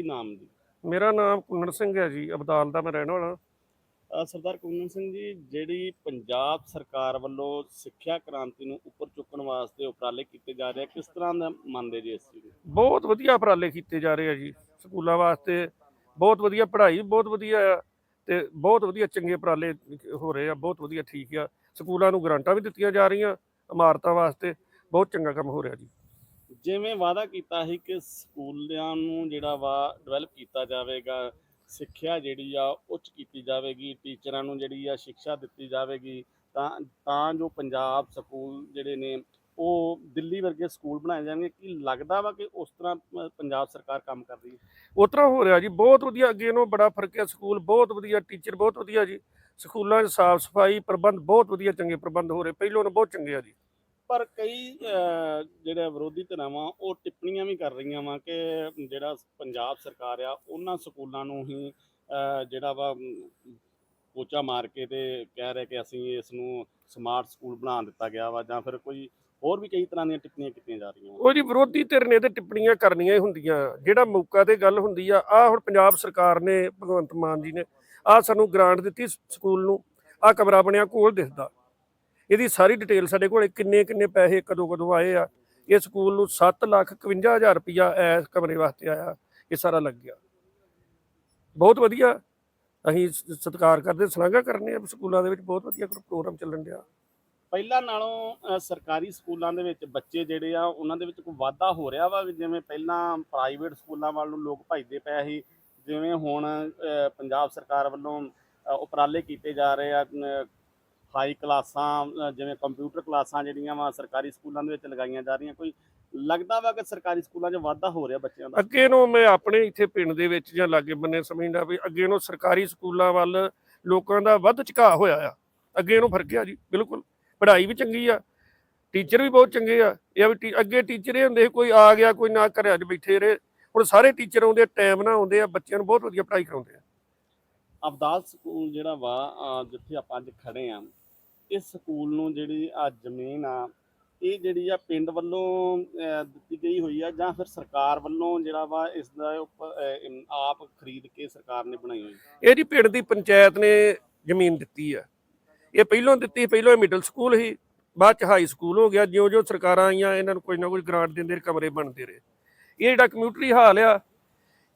ਕੀ ਨਾਮ ਜੀ? ਮੇਰਾ ਨਾਮ ਕੁੰਨੜ ਸਿੰਘ ਹੈ ਜੀ ਅਬਦਾਲ ਦਾ ਮੈਂ ਰਹਿਣ ਵਾਲਾ। ਅ, ਸਰਦਾਰ ਕੁੰਨਨ ਸਿੰਘ ਜੀ ਜਿਹੜੀ ਪੰਜਾਬ ਸਰਕਾਰ ਵੱਲੋਂ ਸਿੱਖਿਆ ਕ੍ਰਾਂਤੀ ਨੂੰ ਉੱਪਰ ਚੁੱਕਣ ਵਾਸਤੇ ਉਪਰਾਲੇ ਕੀਤੇ ਜਾ ਰਹੇ ਆ ਕਿਸ ਤਰ੍ਹਾਂ ਦਾ ਮੰਨਦੇ ਜੀ ਇਸ ਚੀਜ਼ ਨੂੰ? ਬਹੁਤ ਵਧੀਆ ਉਪਰਾਲੇ ਕੀਤੇ ਜਾ ਰਹੇ ਆ ਜੀ ਸਕੂਲਾਂ ਵਾਸਤੇ ਬਹੁਤ ਵਧੀਆ ਪੜ੍ਹਾਈ ਬਹੁਤ ਵਧੀਆ ਆ ਤੇ ਬਹੁਤ ਵਧੀਆ ਚੰਗੇ ਉਪਰਾਲੇ ਹੋ ਰਹੇ ਆ ਬਹੁਤ ਵਧੀਆ ਠੀਕ ਆ। ਸਕੂਲਾਂ ਨੂੰ ਗ੍ਰਾਂਟਾਂ ਵੀ ਦਿੱਤੀਆਂ ਜਾ ਰਹੀਆਂ ਇਮਾਰਤਾਂ ਵਾਸਤੇ ਬਹੁਤ ਚੰਗਾ ਕੰਮ ਹੋ ਰਿਹਾ ਜੀ। ਜਿਵੇਂ ਵਾਅਦਾ ਕੀਤਾ ਸੀ ਕਿ ਸਕੂਲਾਂ ਨੂੰ ਜਿਹੜਾ ਵਾ ਡਿਵੈਲਪ ਕੀਤਾ ਜਾਵੇਗਾ, ਸਿੱਖਿਆ ਜਿਹੜੀ ਆ ਉੱਚ ਕੀਤੀ ਜਾਵੇਗੀ, ਟੀਚਰਾਂ ਨੂੰ ਜਿਹੜੀ ਆ ਸਿੱਖਿਆ ਦਿੱਤੀ ਜਾਵੇਗੀ, ਤਾਂ ਤਾਂ ਜੋ ਪੰਜਾਬ ਸਕੂਲ ਜਿਹੜੇ ਨੇ ਉਹ ਦਿੱਲੀ ਵਰਗੇ ਸਕੂਲ ਬਣਾਏ ਜਾਣਗੇ। ਕੀ ਲੱਗਦਾ ਵਾ ਕਿ ਉਸ ਤਰ੍ਹਾਂ ਪੰਜਾਬ ਸਰਕਾਰ ਕੰਮ ਕਰ ਰਹੀ ਹੈ? ਉਸ ਤਰ੍ਹਾਂ ਹੋ ਰਿਹਾ ਜੀ। ਬਹੁਤ ਵਧੀਆ, ਅੱਗੇ ਨੂੰ ਬੜਾ ਫ਼ਰਕ ਹੈ। ਸਕੂਲ ਬਹੁਤ ਵਧੀਆ, ਟੀਚਰ ਬਹੁਤ ਵਧੀਆ ਜੀ। ਸਕੂਲਾਂ 'ਚ ਸਾਫ਼ ਸਫ਼ਾਈ ਪ੍ਰਬੰਧ ਬਹੁਤ ਵਧੀਆ, ਚੰਗੇ ਪ੍ਰਬੰਧ ਹੋ ਰਹੇ। ਪਹਿਲੋਂ ਨਾਲੋਂ ਬਹੁਤ ਚੰਗੇ ਆ ਜੀ। ਪਰ ਕਈ ਅਹ, ਜਿਹੜੇ ਵਿਰੋਧੀ ਧਿਰਾਂ ਵਾ ਉਹ ਟਿੱਪਣੀਆਂ ਵੀ ਕਰ ਰਹੀਆਂ ਵਾ ਕਿ ਜਿਹੜਾ ਪੰਜਾਬ ਸਰਕਾਰ ਆ ਉਹਨਾਂ ਸਕੂਲਾਂ ਨੂੰ ਹੀ ਅਹ, ਜਿਹੜਾ ਵਾ ਅਮ, ਪੋਚਾ ਮਾਰ ਕੇ ਤੇ ਕਹਿ ਰਹੇ ਕਿ ਅਸੀਂ ਇਸ ਨੂੰ ਸਮਾਰਟ ਸਕੂਲ ਬਣਾ ਦਿੱਤਾ ਗਿਆ ਵਾ ਜਾਂ ਫਿਰ ਕੋਈ ਹੋਰ ਵੀ ਕਈ ਤਰ੍ਹਾਂ ਦੀਆਂ ਟਿੱਪਣੀਆਂ ਕੀਤੀਆਂ ਜਾ ਰਹੀਆਂ ਵਾ। ਉਹ ਜੀ ਵਿਰੋਧੀ ਧਿਰ ਨੇ ਤੇ ਟਿੱਪਣੀਆਂ ਕਰਨੀਆਂ ਹੀ ਹੁੰਦੀਆਂ। ਜਿਹੜਾ ਮੌਕਾ ਤੇ ਗੱਲ ਹੁੰਦੀ ਆ ਆ ਹੁਣ ਪੰਜਾਬ ਸਰਕਾਰ ਨੇ ਭਗਵੰਤ ਮਾਨ ਜੀ ਨੇ ਆ ਸਾਨੂੰ ਗ੍ਰਾਂਟ ਦਿੱਤੀ ਸ- ਸਕੂਲ ਨੂੰ। ਆ ਕਮਰਾ ਬਣਿਆ ਕੋਲ ਦਿਸਦਾ ਇਹਦੀ ਸਾਰੀ ਡਿਟੇਲ ਸਾਡੇ ਕੋਲ ਕਿੰਨੇ ਕਿੰਨੇ ਪੈਸੇ, ਕਦੋਂ ਕਦੋਂ ਆਏ ਆ। ਇਹ ਸਕੂਲ ਨੂੰ 7 ਲੱਖ 51 ਹਜ਼ਾਰ ਰੁਪਇਆ ਇਸ ਕਮਰੇ ਵਾਸਤੇ ਆਇਆ। ਇਹ ਸਾਰਾ ਲੱਗ ਗਿਆ। ਬਹੁਤ ਵਧੀਆ। ਅਸੀਂ ਸ- ਸਤਿਕਾਰ ਕਰਦੇ, ਸ਼ਲਾਘਾ ਕਰਨੇ ਆ ਸਕੂਲਾਂ ਦੇ ਵਿੱਚ। ਬਹੁਤ ਵਧੀਆ ਪ੍ਰੋਗਰਾਮ ਚੱਲਣ ਡਿਆ। ਪਹਿਲਾਂ ਨਾਲੋਂ ਸਰਕਾਰੀ ਸਕੂਲਾਂ ਦੇ ਵਿੱਚ ਬੱਚੇ ਜਿਹੜੇ ਆ, ਉਹਨਾਂ ਦੇ ਵਿੱਚ ਕੋਈ ਵਾਧਾ ਹੋ ਰਿਹਾ ਵਾ? ਜਿਵੇਂ ਪਹਿਲਾਂ ਪ੍ਰਾਈਵੇਟ ਸਕੂਲਾਂ ਵੱਲ ਨੂੰ ਲੋਕ ਭੱਜਦੇ ਪਏ ਸੀ। ਜਿਵੇਂ ਹੁਣ ਪੰਜਾਬ ਸਰਕਾਰ ਵੱਲੋਂ ਉਪਰਾਲੇ ਕੀਤੇ ਜਾ ਰਹੇ ਆ ਹਾਈ ਕਲਾਸਾਂ ਜਿਵੇਂ ਕੰਪਿਊਟਰ ਕਲਾਸਾਂ ਜਿਹੜੀਆਂ ਵਾ ਸਰਕਾਰੀ ਸਕੂਲਾਂ ਦੇ ਵਿੱਚ ਲਗਾਈਆਂ ਜਾ ਰਹੀਆਂ ਕੋਈ ਲੱਗਦਾ ਵਾ ਕਿ ਸਰਕਾਰੀ ਸਕੂਲਾਂ 'ਚ ਵਾਧਾ ਹੋ ਰਿਹਾ ਬੱਚਿਆਂ ਦਾ? ਅੱਗੇ ਨੂੰ ਮੈਂ ਆਪਣੇ ਇੱਥੇ ਪਿੰਡ ਦੇ ਵਿੱਚ ਜਾਂ ਲਾਗੇ ਬੰਨੇ ਸਮਝਦਾ ਵੀ ਅੱਗੇ ਨੂੰ ਸਰਕਾਰੀ ਸਕੂਲਾਂ ਵੱਲ ਲੋਕਾਂ ਦਾ ਵੱਧ ਝੁਕਾਅ ਹੋਇਆ ਆ। ਅੱਗੇ ਨੂੰ ਫ਼ਰਕ ਆ ਜੀ ਬਿਲਕੁਲ। ਪੜ੍ਹਾਈ ਵੀ ਚੰਗੀ ਆ ਟੀਚਰ ਵੀ ਬਹੁਤ ਚੰਗੇ ਆ। ਇਹ ਆ ਵੀ ਅੱਗੇ ਟੀਚਰ ਇਹ ਹੁੰਦੇ ਕੋਈ ਆ ਗਿਆ ਕੋਈ ਨਾ ਘਰਾਂ 'ਚ ਬੈਠੇ ਰਹੇ। ਹੁਣ ਸਾਰੇ ਟੀਚਰ ਆਉਂਦੇ ਟਾਈਮ ਨਾਲ ਆਉਂਦੇ ਆ ਬੱਚਿਆਂ ਨੂੰ ਬਹੁਤ ਵਧੀਆ ਪੜ੍ਹਾਈ ਕਰਾਉਂਦੇ ਆ। ਅਬਦਾਲ ਸਕੂਲ ਜਿਹੜਾ ਵਾ ਜਿੱਥੇ ਆਪਾਂ ਅੱਜ ਖੜੇ ਆ ਇਸ ਸਕੂਲ ਨੂੰ ਜਿਹੜੀ ਆ ਜ਼ਮੀਨ ਆ ਇਹ ਜਿਹੜੀ ਆ ਪਿੰਡ ਵੱਲੋਂ ਦਿੱਤੀ ਗਈ ਹੋਈ ਆ ਜਾਂ ਫਿਰ ਸਰਕਾਰ ਵੱਲੋਂ ਜਿਹੜਾ ਵਾ ਇਸ ਦਾ ਆਪ ਖਰੀਦ ਕੇ ਸਰਕਾਰ ਨੇ ਬਣਾਈ ਹੋਈ? ਇਹ ਜੀ ਪਿੰਡ ਦੀ ਪੰਚਾਇਤ ਨੇ ਜ਼ਮੀਨ ਦਿੱਤੀ ਆ। ਇਹ ਪਹਿਲੋਂ ਦਿੱਤੀ ਪਹਿਲੋਂ ਮਿਡਲ ਸਕੂਲ ਸੀ ਬਾਅਦ ਚ ਹਾਈ ਸਕੂਲ ਹੋ ਗਿਆ ਜਿਉਂ ਜਿਉਂ ਸਰਕਾਰਾਂ ਆਈਆਂ ਇਹਨਾਂ ਨੂੰ ਕੋਈ ਨਾ ਕੋਈ ਗ੍ਰਾਂਟ ਦਿੰਦੇ ਰਹੇ, ਕਮਰੇ ਬਣਦੇ ਰਹੇ। ਇਹ ਜਿਹੜਾ ਕਮਿਊਨਿਟੀ ਹਾਲ ਆ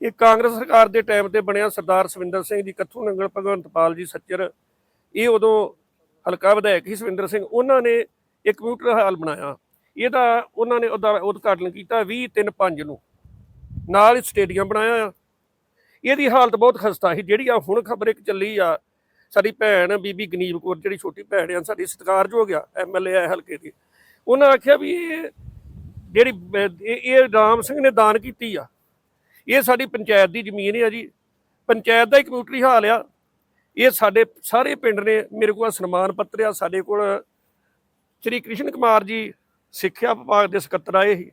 ਇਹ ਕਾਂਗਰਸ ਸਰਕਾਰ ਦੇ ਟਾਈਮ ਤੇ ਬਣਿਆ ਸਰਦਾਰ ਸਵਿੰਦਰ ਸਿੰਘ ਜੀ ਕੱਥੂ ਨੰਗਲ ਭਗਵੰਤ ਪਾਲ ਜੀ ਸੱਚਰ ਇਹ ਉਦੋਂ ਹਲਕਾ ਵਿਧਾਇਕ ਸੀ ਸਵਿੰਦਰ ਸਿੰਘ, ਉਹਨਾਂ ਨੇ ਇੱਕ ਕਮਿਊਨਿਟੀ ਹਾਲ ਬਣਾਇਆ। ਇਹਦਾ ਉਹਨਾਂ ਨੇ ਉਹਦਾ ਉਦਘਾਟਨ ਕੀਤਾ 20 3 5 ਨੂੰ। ਨਾਲ ਹੀ ਸਟੇਡੀਅਮ ਬਣਾਇਆ ਇਹਦੀ ਹਾਲਤ ਬਹੁਤ ਖਸਤਾ ਸੀ, ਜਿਹੜੀ ਆ ਹੁਣ ਖਬਰ ਇੱਕ ਚੱਲੀ ਆ, ਸਾਡੀ ਭੈਣ ਬੀਬੀ ਗਨੀਬ ਕੌਰ, ਜਿਹੜੀ ਛੋਟੀ ਭੈਣ ਆ, ਸਾਡੀ ਸਤਿਕਾਰਯੋਗ ਆ ਐਮਐਲਏ ਆ ਹਲਕੇ ਦੀ। ਉਹਨਾਂ ਆਖਿਆ ਵੀ ਇਹ ਜਿਹੜੀ ਇਹ ਰਾਮ ਸਿੰਘ ਨੇ ਦਾਨ ਕੀਤੀ ਆ। ਇਹ ਸਾਡੀ ਪੰਚਾਇਤ ਦੀ ਜ਼ਮੀਨ ਆ ਜੀ। ਪੰਚਾਇਤ ਦਾ ਇੱਕ ਕਮਿਊਨਿਟੀ ਹਾਲ ਆ। ਇਹ ਸਾਡੇ ਸਾਰੇ ਪਿੰਡ ਨੇ ਮੇਰੇ ਕੋਲ ਸਨਮਾਨ ਪੱਤਰ ਆ, ਸਾਡੇ ਕੋਲ ਸ੍ਰੀ ਕ੍ਰਿਸ਼ਨ ਕੁਮਾਰ ਜੀ ਸਿੱਖਿਆ ਵਿਭਾਗ ਦੇ ਸਕੱਤਰ ਆਏ ਸੀ।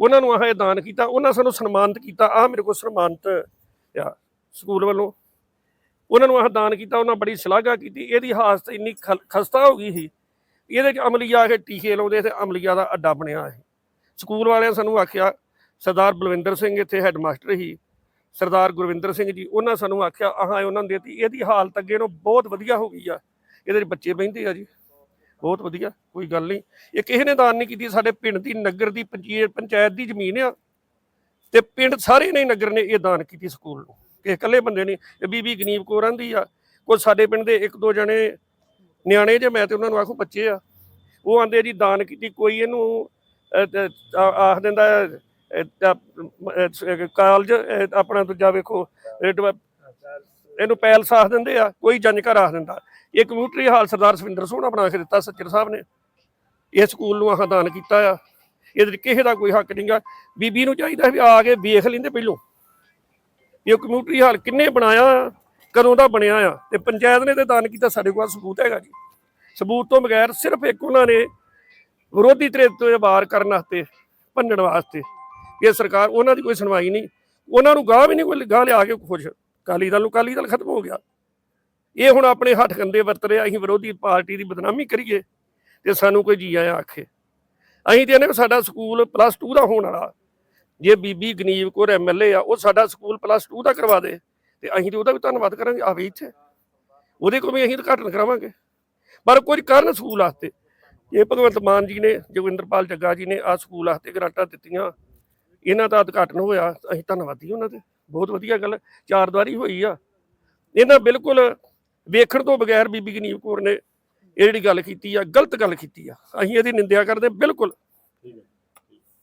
ਉਹਨਾਂ ਨੂੰ ਆਹ ਇਹ ਦਾਨ ਕੀਤਾ, ਉਹਨਾਂ ਸਾਨੂੰ ਸਨਮਾਨਿਤ ਕੀਤਾ, ਆਹ ਮੇਰੇ ਕੋਲ ਸਨਮਾਨਿਤ ਆ ਸਕੂਲ ਵੱਲੋਂ। ਉਹਨਾਂ ਨੂੰ ਆਹ ਦਾਨ ਕੀਤਾ, ਉਹਨਾਂ ਬੜੀ ਸ਼ਲਾਘਾ ਕੀਤੀ। ਇਹਦੀ ਹਾਲਤ ਇੰਨੀ ਖਲ- ਖਸਤਾ ਹੋ ਗਈ ਸੀ, ਇਹਦੇ ਚ ਅਮਲੀਆ ਕੇ ਟੀਕੇ ਲਾਉਂਦੇ ਤੇ ਅਮਲੀਆ ਦਾ ਅੱਡਾ ਬਣਿਆ ਹੈ ਸਕੂਲ ਵਾਲਿਆਂ ਸਾਨੂੰ ਆਖਿਆ, ਸਰਦਾਰ ਬਲਵਿੰਦਰ ਸਿੰਘ ਇੱਥੇ ਹੈੱਡਮਾਸਟਰ ਸੀ। ਸਰਦਾਰ ਗੁਰਵਿੰਦਰ ਸਿੰਘ ਜੀ, ਉਹਨਾਂ ਸਾਨੂੰ ਆਖਿਆ, ਆਹ ਉਹਨਾਂ ਦੇ ਦੇਤੀ ਇਹਦੀ ਹਾਲਤ ਅੱਗੇ ਨੂੰ ਬਹੁਤ ਵਧੀਆ ਹੋ ਗਈ ਆ। ਇਹਦੇ ਚ ਬੱਚੇ ਬਹਿੰਦੇ ਆ ਜੀ, ਬਹੁਤ ਵਧੀਆ, ਕੋਈ ਗੱਲ ਨਹੀਂ। ਇਹ ਕਿਸੇ ਨੇ ਦਾਨ ਨਹੀਂ ਕੀਤੀ, ਸਾਡੇ ਪਿੰਡ ਦੀ ਨਗਰ ਦੀ ਪੰਚਾਇਤ ਪੰਚਾਇਤ ਦੀ ਜ਼ਮੀਨ ਆ ਤੇ ਪਿੰਡ ਸਾਰੇ ਨੇ ਨਗਰ ਨੇ ਇਹ ਦਾਨ ਕੀਤੀ ਸਕੂਲ ਨੂੰ। ਕਿਸੇ ਇਕੱਲੇ ਬੰਦੇ ਨੇ, ਇਹ ਬੀਬੀ ਗਨੀਬ ਕੌਰ ਆਂਦੀ ਆ, ਕੋਈ ਸਾਡੇ ਪਿੰਡ ਦੇ ਇੱਕ ਦੋ ਜਣੇ ਨਿਆਣੇ ਜੇ, ਮੈਂ ਤੇ ਉਹਨਾਂ ਨੂੰ ਆਖੂ ਬੱਚੇ ਆ, ਉਹ ਆਂਦੇ ਜੀ, ਦਾਨ ਕੀਤੀ, ਕੋਈ ਇਹਨੂੰ ਆਖ ਦਿੰਦਾ ਕਾਲਜ ਆਪਣਾ ਦੂਜਾ ਵੇਖੋ ਇਹਨੂੰ ਪੈਲਸ ਆਖ ਦਿੰਦੇ ਆ, ਕੋਈ ਜੰਜ ਘਰ ਆਖ ਦਿੰਦਾ। ਇਹ ਕਮਿਊਨਿਟੀ ਹਾਲ ਸਰਦਾਰ ਸਵਿੰਦਰ ਸੋਹਣਾ ਬਣਾ ਕੇ ਦਿੱਤਾ ਸੱਚਰ ਸਾਹਿਬ ਨੇ। ਇਹ ਸਕੂਲ ਨੂੰ ਆਹ ਦਾਨ ਕੀਤਾ ਆ। ਇਹਦੇ 'ਚ ਕਿਸੇ ਦਾ ਕੋਈ ਹੱਕ ਨਹੀਂਗਾ ਬੀਬੀ ਨੂੰ ਚਾਹੀਦਾ ਵੀ ਆ ਕੇ ਵੇਖ ਲੈਂਦੇ ਪਹਿਲੋਂ। ਇਹ ਕਮਿਊਨਿਟੀ ਹਾਲ ਕਿੰਨੇ ਬਣਾਇਆ, ਕਦੋਂ ਦਾ ਬਣਿਆ ਆ। ਤੇ ਪੰਚਾਇਤ ਨੇ ਤੇ ਦਾਨ ਕੀਤਾ, ਸਾਡੇ ਕੋਲ ਸਬੂਤ ਹੈਗਾ ਜੀ। ਸਬੂਤ ਤੋਂ ਬਗੈਰ ਸਿਰਫ ਇੱਕ ਉਹਨਾਂ ਨੇ ਵਿਰੋਧੀ ਧਿਰ ਤੋਂ ਬਾਹਰ ਕਰਨ ਵਾਸਤੇ, ਭੰਨਣ ਵਾਸਤੇ ਇਹ ਸਰਕਾਰ, ਉਹਨਾਂ ਦੀ ਕੋਈ ਸੁਣਵਾਈ ਨਹੀਂ। ਉਹਨਾਂ ਨੂੰ ਗਾਹ ਵੀ ਨਹੀਂ ਕੋਈ ਗਾਹ ਲਿਆ ਕੇ ਖੁਸ਼। ਕਾਲੀ ਦਲ ਨੂੰ ਕਾਲੀ ਦਲ ਖਤਮ ਹੋ ਗਿਆ। ਇਹ ਹੁਣ ਆਪਣੇ ਹੱਥ ਕੰਦੇ ਵਰਤ ਰਿਹਾ, ਅਸੀਂ ਵਿਰੋਧੀ ਪਾਰਟੀ ਦੀ ਬਦਨਾਮੀ ਕਰੀਏ ਤੇ ਸਾਨੂੰ ਕੋਈ ਜੀ ਆਇਆ ਆਖੇ। ਅਸੀਂ ਤੇ ਇਹਨੇ ਸਾਡਾ ਸਕੂਲ ਪਲੱਸ 2 ਦਾ ਹੋਣ ਵਾਲਾ। ਜੇ ਬੀਬੀ ਗਨੀਵ ਕੋਰ ਐਮਐਲਏ ਆ, ਉਹ ਸਾਡਾ ਸਕੂਲ ਪਲੱਸ 2 ਦਾ ਕਰਵਾ ਦੇ ਤੇ ਅਸੀਂ ਤੇ ਉਹਦਾ ਵੀ ਧੰਨਵਾਦ ਕਰਾਂਗੇ ਆਵੇ ਇੱਥੇ। ਉਹਦੇ ਕੋਲ ਵੀ ਅਸੀਂ ਉਦਘਾਟਨ ਕਰਾਵਾਂਗੇ। ਪਰ ਕੁਝ ਕਰਨ ਸਕੂਲ ਵਾਸਤੇ। ਇਹ ਭਗਵੰਤ ਮਾਨ ਜੀ ਨੇ, ਜੋਗਿੰਦਰਪਾਲ ਜੱਗਾ ਜੀ ਨੇ ਆ ਸਕੂਲ ਵਾਸਤੇ ਗ੍ਰਾਂਟਾਂ ਦਿੱਤੀਆਂ। ਇਹਨਾਂ ਦਾ ਉਦਘਾਟਨ ਹੋਇਆ, ਅਸੀਂ ਧੰਨਵਾਦੀ ਉਹਨਾਂ ਦੇ, ਬਹੁਤ ਵਧੀਆ ਗੱਲ ਚਾਰ ਦੁਆਰੀ ਹੋਈ ਆ। ਇਹਨਾਂ ਬਿਲਕੁਲ ਵੇਖਣ ਤੋਂ ਬਗੈਰ ਬੀਬੀ ਗਨੀਵ ਕੌਰ ਨੇ ਇਹ ਜਿਹੜੀ ਗੱਲ ਕੀਤੀ ਆ, ਗਲਤ ਗੱਲ ਕੀਤੀ ਆ। ਅਸੀਂ ਇਹਦੀ ਨਿੰਦਿਆ ਕਰਦੇ ਬਿਲਕੁਲ।